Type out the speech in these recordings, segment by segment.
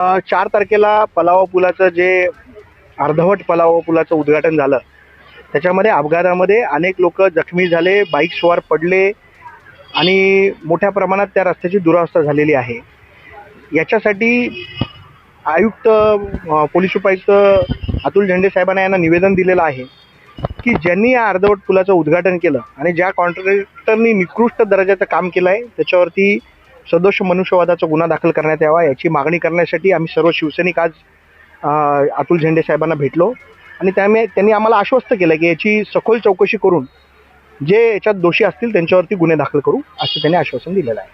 चार तारखेला पलावा पुलाचं जे अर्धवट पलावा पुलाचं उद्घाटन झालं. त्याच्यामध्ये अपघातामध्ये अनेक लोक जखमी झाले बाईक स्वार पडले आणि मोठ्या प्रमाणात त्या रस्त्याची दुरावस्था झालेली आहे. याच्यासाठी आयुक्त पोलीस उपायुक्त अतुल झेंडे साहेबांना यांना निवेदन दिलेलं आहे की ज्यांनी या अर्धवट पुलाचं उद्घाटन केलं आणि ज्या कॉन्ट्रॅक्टरनी निकृष्ट दर्जाचं काम केलं आहे त्याच्यावरती सदोष मनुष्यवादाचा गुन्हा दाखल करण्यात यावा याची मागणी करण्यासाठी आम्ही सर्व शिवसैनिक आज अतुल झेंडे साहेबांना भेटलो. आणि त्यामुळे त्यांनी आम्हाला आश्वस्त केलं की याची सखोल चौकशी करून जे याच्यात दोषी असतील त्यांच्यावरती गुन्हे दाखल करू असं त्यांनी आश्वासन दिलेलं आहे.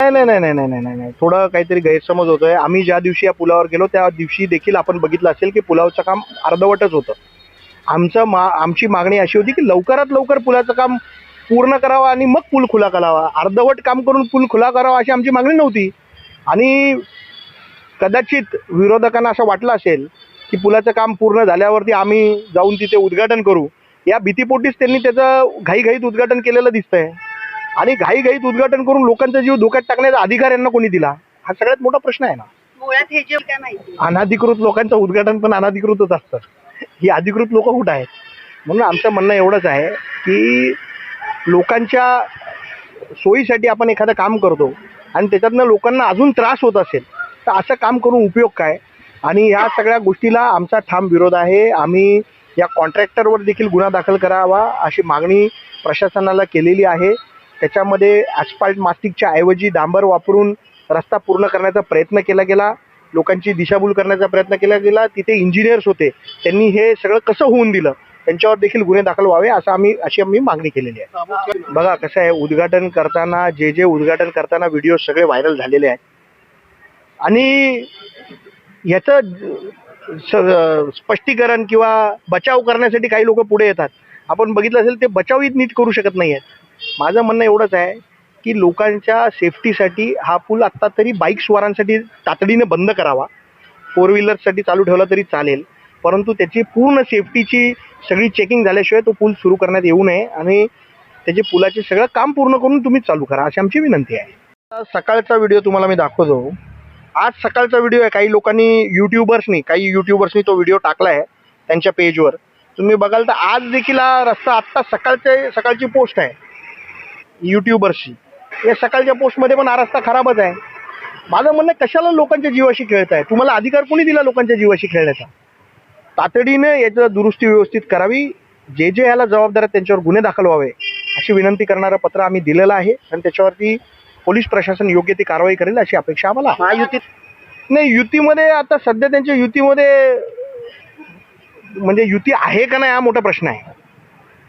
नाही नाही नाही नाही नाही नाही नाही. थोडं काहीतरी गैरसमज होतोय. आम्ही ज्या दिवशी या पुलावर गेलो त्या दिवशी देखील आपण बघितलं असेल की पुलावचं काम अर्धवटच होतं. आमचं मा आमची मागणी अशी होती की लवकरात लवकर पुलाचं काम पूर्ण करावं आणि मग पूल खुला करावा. अर्धवट काम करून पूल खुला करावा अशी आमची मागणी नव्हती. आणि कदाचित विरोधकांना असं वाटलं असेल की पुलाचं काम पूर्ण झाल्यावरती आम्ही जाऊन तिथे उद्घाटन करू. या भीतीपोटीच त्यांनी त्याचं घाईघाईत उद्घाटन केलेलं दिसतंय. आणि घाईघाईत उद्घाटन करून लोकांचा जीव धोक्यात टाकण्याचा अधिकार यांना कोणी दिला? हा सगळ्यात मोठा प्रश्न आहे ना. मुळात हे जे काय माहिती? अनाधिकृत लोकांचं उद्घाटन पण अनाधिकृतच असतं. ही अधिकृत लोक कुठं आहेत? म्हणून आमचं म्हणणं एवढंच आहे की लोकांच्या सोयीसाठी आपण एखादं काम करतो आणि त्याच्यातनं लोकांना अजून त्रास होत असेल तर असं काम करून उपयोग काय? आणि ह्या सगळ्या गोष्टीला आमचा ठाम विरोध आहे. आम्ही या कॉन्ट्रॅक्टरवर देखील गुन्हा दाखल करावा अशी मागणी प्रशासनाला केलेली आहे. त्याच्यामध्ये ॲस्फाल्ट मास्टिकच्या ऐवजी डांबर वापरून रस्ता पूर्ण करण्याचा प्रयत्न केला गेला. लोकांची दिशाभूल करण्याचा प्रयत्न केला गेला. तिथे इंजिनियर्स होते. त्यांनी हे सगळं कसं होऊन दिलं? त्यांच्यावर देखील गुन्हे दाखल व्हावे असं आम्ही अशी आम्ही मागणी केलेली आहे. बघा कसं आहे उद्घाटन करताना जे जे उद्घाटन करताना व्हिडिओ सगळे व्हायरल झालेले आहेत. आणि याचं स्पष्टीकरण किंवा बचाव करण्यासाठी काही लोक पुढे येतात. आपण बघितलं असेल ते बचावही नीट करू शकत नाही आहेत माझं म्हणणं एवढंच आहे की लोकांच्या सेफ्टीसाठी हा पूल आत्ता तरी बाईक स्वारांसाठी तातडीने बंद करावा. फोर व्हीलरसाठी चालू ठेवला तरी चालेल. परंतु त्याची पूर्ण सेफ्टीची सगळी चेकिंग झाल्याशिवाय तो पूल सुरू करण्यात येऊ नये आणि त्याचे पुलाचे सगळं काम पूर्ण करून तुम्ही चालू करा अशी आमची विनंती आहे. सकाळचा व्हिडिओ तुम्हाला मी दाखवतो. आज सकाळचा व्हिडिओ आहे. काही लोकांनी यूट्यूबर्सनी काही यूट्यूबर्सनी तो व्हिडिओ टाकला आहे त्यांच्या पेजवर तुम्ही बघाल तर आज देखील हा रस्ता आत्ता सकाळचे सकाळची पोस्ट आहे. यूट्यूबर्सची या सकाळच्या पोस्टमध्ये पण हा रस्ता खराबच आहे. माझं म्हणणं कशाला लोकांच्या जीवाशी खेळत आहे तुम्हाला अधिकार कोणी दिला लोकांच्या जीवाशी खेळण्याचा? तातडीने याचं दुरुस्ती व्यवस्थित करावी. जे जे याला जबाबदार आहेत त्यांच्यावर गुन्हे दाखल व्हावे अशी विनंती करणारं पत्र आम्ही दिलेलं आहे आणि त्याच्यावरती पोलीस प्रशासन योग्य ती कारवाई करेल अशी अपेक्षा आम्हाला. महायुतीत? नाही युतीमध्ये आता सध्या त्यांच्या युतीमध्ये म्हणजे युती आहे का नाही हा मोठा प्रश्न आहे.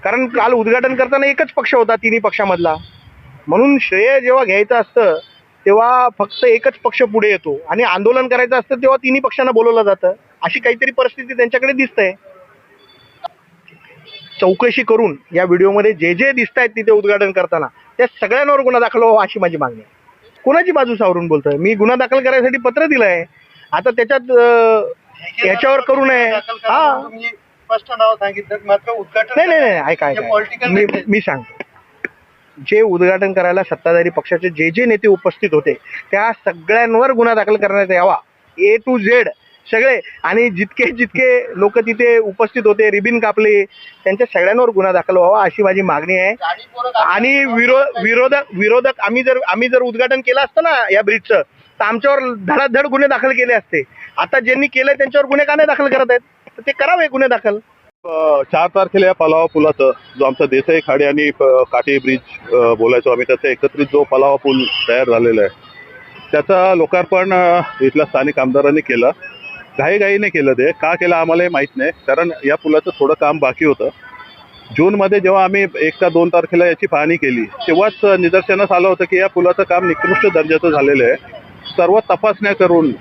कारण काल उद्घाटन करताना एकच पक्ष होता तिन्ही पक्षामधला. म्हणून श्रेय जेव्हा घ्यायचं असतं तेव्हा फक्त एकच पक्ष पुढे येतो. आणि आंदोलन करायचं असतं तेव्हा तिन्ही पक्षांना बोलवलं जातं. अशी काहीतरी परिस्थिती त्यांच्याकडे दिसतंय. चौकशी करून या व्हिडिओमध्ये जे जे दिसत आहेत तिथे उद्घाटन करताना त्या सगळ्यांवर गुन्हा दाखल व्हावा अशी माझी मागणी आहे. कोणाची बाजू सावरून बोलतोय? मी गुन्हा दाखल करायसाठी पत्र दिलंय. आता त्याच्यात याच्यावर करू नये. हा. स्पष्ट नाव सांगितलं मात्र उद्घाटन नाही नाही नाही ऐका ऐका. मी सांगतो. जे उद्घाटन करायला सत्ताधारी पक्षाचे जे जे नेते उपस्थित होते त्या सगळ्यांवर गुन्हा दाखल करण्यात यावा. ए टू झेड सगळे. आणि जितके जितके लोक तिथे उपस्थित होते रिबिन कापले त्यांच्या सगळ्यांवर गुन्हा दाखल व्हावा अशी माझी मागणी आहे. आणि विरोध विरोधक विरोधक आम्ही जर आम्ही जर उद्घाटन केलं असतं ना या ब्रिजचं तर आमच्यावर धडाधड गुन्हे दाखल केले असते. आता ज्यांनी केलंय त्यांच्यावर गुन्हे का नाही दाखल करत आहेत? तर ते करावे गुन्हे दाखल. चार तारखेला या पलावा पुलाचं जो आमचा देसाई खाडी आणि काटे ब्रिज बोलायचो आम्ही त्याचा एकत्रित जो पलावा पूल तयार झालेला आहे त्याचं लोकार्पण इथल्या स्थानिक आमदारांनी केलं. घाईघाईने केलं ते. का केलं आम्हालाही माहीत नाही कारण या पुलाचं थोडं काम बाकी होतं. जूनमध्ये जेव्हा आम्ही एक का दोन तारखेला याची पाहणी केली तेव्हाच निदर्शनास आलं होतं की या पुलाचं काम निकृष्ट दर्जाचं झालेलं आहे. सर्व तपासण्या करून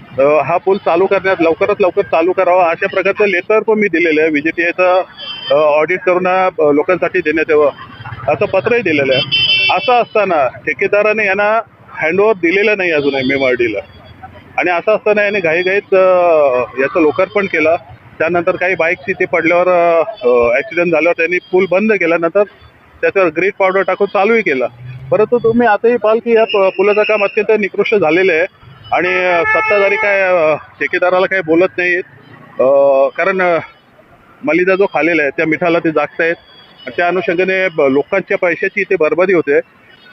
हा पूल चालू करण्यात लवकरात लवकर चालू करावा अशा प्रकारचं लेटर पण मी दिलेलं आहे. व्हीजीटीएचं ऑडिट करून लोकांसाठी देण्यात यावं असं पत्रही दिलेलं आहे. असं असताना ठेकेदाराने यांना हँडओव्हर दिलेलं नाही अजूनही मेमार्डीला आणि असं असताना याने घाईघाईत याचं लोकार्पण केलं. त्यानंतर काही बाईक्स इथे पडल्यावर ॲक्सिडेंट झाल्यावर त्यांनी पूल बंद केल्यानंतर त्याच्यावर ग्रीट पावडर टाकून चालूही केलं. परंतु तुम्ही आताही पाहाल की या पुलाचं काम अत्यंत निकृष्ट झालेलं आहे आणि सत्ताधारी काय ठेकेदाराला काही बोलत नाहीत. कारण मलिदा जो खालेला आहे त्या मिठाला ते जागतायत. आहेत त्या अनुषंगाने लोकांच्या पैशाची इथे बरबादी होते.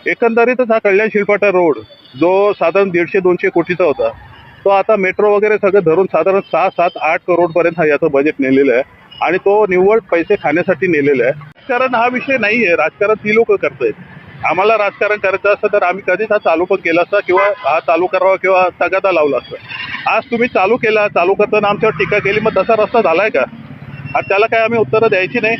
एकंदरीतच हा कल्याण शिलपाटा रोड जो साधारण दीडशे दोनशे कोटीचा होता तो आता मेट्रो वगैरे सगळं धरून साधारण सहा सात आठ करोडपर्यंत हा याचं बजेट नेलेलं आहे. आणि तो निव्वळ पैसे खाण्यासाठी नेलेला आहे. राजकारण हा विषय नाही आहे राजकारण ती लोक आहेत आम्हाला राजकारण करायचं असतं तर आम्ही कधीच हा चालू पण केला असता किंवा हा चालू करावा किंवा तगादा लावला असता. आज तुम्ही चालू केला चालू करताना आमच्यावर टीका केली मग तसा रस्ता झालाय का? आणि त्याला काय आम्ही उत्तरं द्यायची नाही?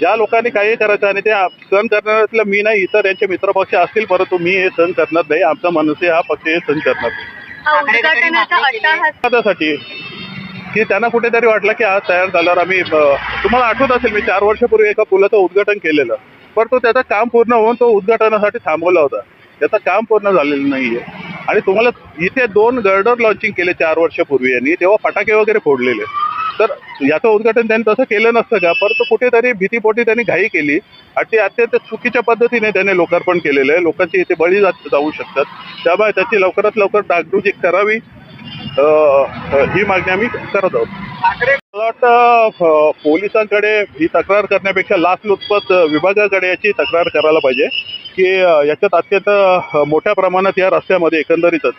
ज्या लोकांनी काही करायचं आणि ते सहन करणाऱ्यातलं मी नाही इतर यांचे मित्रपक्ष असतील परंतु मी हे सहन करणार नाही. आमचा मनसे हा पक्ष हे सहन करणार नाही. की त्यांना कुठेतरी वाटलं की आज तयार झाल्यावर आम्ही तुम्हाला आठवत असेल मी चार वर्षापूर्वी एका पुलाचं उद्घाटन केलेलं. पण तो त्याचं काम पूर्ण होऊन तो उद्घाटनासाठी थांबवला होता. त्याचं काम पूर्ण झालेलं नाहीये. आणि तुम्हाला इथे दोन गर्डर लॉन्चिंग केले चार वर्षापूर्वी यांनी तेव्हा फटाके वगैरे फोडलेले. तर याचं उद्घाटन त्यांनी तसं केलं नसतं का? परंतु कुठेतरी भीतीपोटी त्यांनी घाई केली आणि ते अत्यंत चुकीच्या पद्धतीने त्याने लोकार्पण केलेलं आहे. लोकांची इथे बळी जात जाऊ शकतात. त्यामुळे त्याची लवकरात लवकर डागडुजी करावी ही मागणी आम्ही करत आहोत. मला वाटतं पोलिसांकडे ही तक्रार करण्यापेक्षा लाचलुचपत विभागाकडे याची तक्रार करायला पाहिजे की याच्यात अत्यंत मोठ्या प्रमाणात या रस्त्यामध्ये एकंदरीतच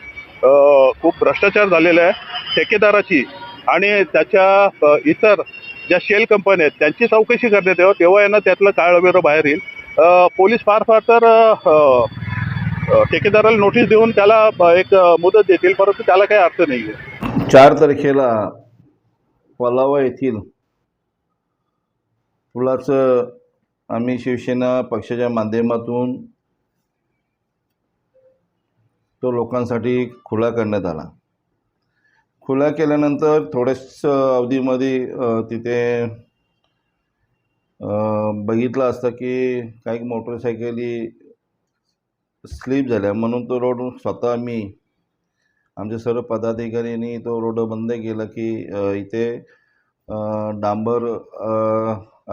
खूप भ्रष्टाचार झालेला आहे. ठेकेदाराची आणि त्याच्या इतर ज्या शेल कंपन्या आहेत त्यांची चौकशी करण्यात यावं तेव्हा यांना त्यातलं काळवेरं बाहेर येईल. पोलीस फार फार तर ठेकेदाराला नोटीस देऊन त्याला एक मुदत देतील परंतु त्याला काही अर्थ नाही आहे चार तारखेला पलावा येथील पुलाचं आम्ही शिवसेना पक्षाच्या माध्यमातून तो लोकांसाठी खुला करण्यात आला. खुला केल्यानंतर थोड्याच अवधीमध्ये तिथे बघितलं असतं की काही मोटरसायकली स्लिप झाल्या. म्हणून तो रोड स्वतः मी आमचे सर्व पदाधिकाऱ्यांनी तो रोड बंद केला की इथे डांबर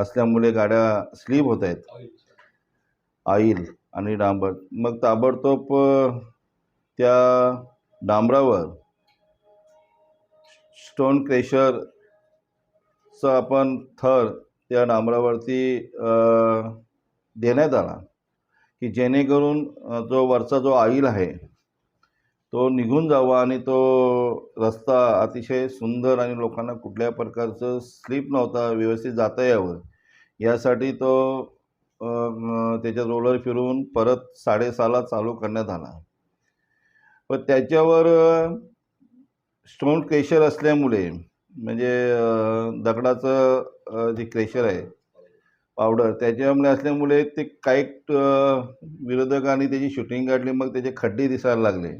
असल्यामुळे गाड्या स्लिप होत आहेत. ऑइल आणि डांबर. मग ताबडतोब त्या डांबरावर स्टोन क्रेशरचा आपण थर त्या डांबरावरती देण्यात आला की जेणेकरून जो वरचा जो ऑइल आहे तो निघून जावा आणि तो रस्ता अतिशय सुंदर आणि लोकांना कुठल्या प्रकारचं स्लिप नव्हता व्यवस्थित जाता यावं. यासाठी तो त्याच्यात रोलर फिरून परत साडेसहाला चालू करण्यात आला. पण त्याच्यावर स्टोन क्रेशर असल्यामुळे म्हणजे दगडाचं जे क्रेशर आहे पावडर त्याच्यामुळे असल्यामुळे ते काही विरोधकांनी त्याची शूटिंग काढली मग त्याचे खड्डे दिसायला लागले.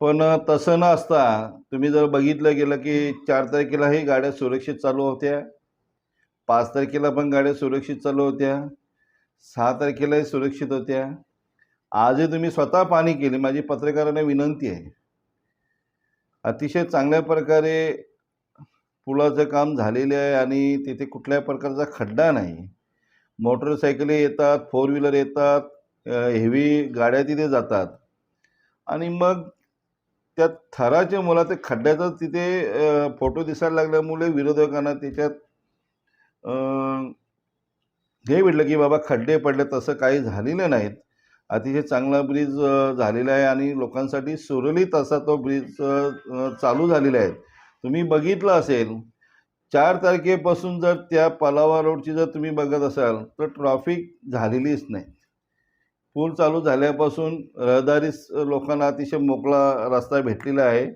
पण तसं न असता तुम्ही जर बघितलं गेलं की चार तारखेलाही गाड्या सुरक्षित चालू होत्या. पाच तारखेला पण गाड्या सुरक्षित चालू होत्या. सहा तारखेलाही सुरक्षित होत्या. आजही तुम्ही स्वतः पाणी केली. माझी पत्रकारांना विनंती आहे. अतिशय चांगल्या प्रकारे पुलाचं काम झालेले आहे आणि तिथे कुठल्या प्रकारचा खड्डा नाही. मोटरसायकली येतात फोर व्हीलर येतात हेवी गाड्या तिथे जातात. आणि मग त्या थराच्या मुलाचे खड्ड्याचा तिथे फोटो दिसायला लागल्यामुळे विरोधकांना त्याच्यात हे भेटलं की बाबा खड्डे पडले तसं काही झालेलं नाहीत. अतिशय चांगला ब्रिज झालेला आहे आणि लोकांसाठी सुरळीत असा तो ब्रिज चालू झालेला आहे. तुम्ही बघितलं असेल चार तारखेपासून जर त्या पलावा रोडची जर तुम्ही बघत असाल तर ट्रॉफिक झालेलीच नाही. पूल चालू झाल्यापासून रहदारीस लोकांना अतिशय मोकळा रस्ता भेटलेला आहे.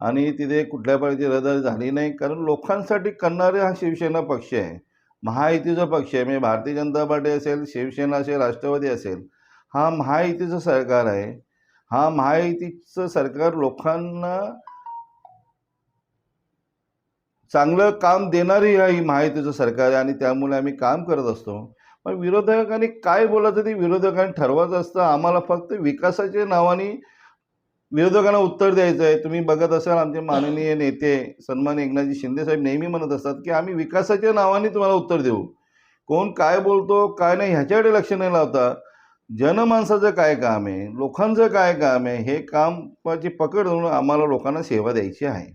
आणि तिथे कुठल्या प्रकारची रहदारी झाली नाही. कारण लोकांसाठी करणारे हा शिवसेना पक्ष आहे. महायुतीचा पक्ष आहे. म्हणजे भारतीय जनता पार्टी असेल शिवसेना असेल राष्ट्रवादी असेल हा महायुतीचं सरकार आहे. हा महायुतीचं सरकार लोकांना चांगलं काम देणारी ही महायुतीचं सरकार आहे. आणि त्यामुळे आम्ही काम करत असतो. पण विरोधकांनी काय बोलायचं ते विरोधकांनी ठरवायचं असतं. आम्हाला फक्त विकासाच्या नावाने विरोधकांना उत्तर द्यायचं आहे. तुम्ही बघत असाल आमचे माननीय नेते सन्मान एकनाथजी शिंदे साहेब नेहमी म्हणत असतात की आम्ही विकासाच्या नावाने तुम्हाला उत्तर देऊ. कोण काय बोलतो काय नाही ह्याच्याकडे लक्ष नाही लावता. जनमानसाचं काय काम आहे? लोकांचं काय काम आहे? हे कामाची पकड धरून आम्हाला लोकांना सेवा द्यायची आहे.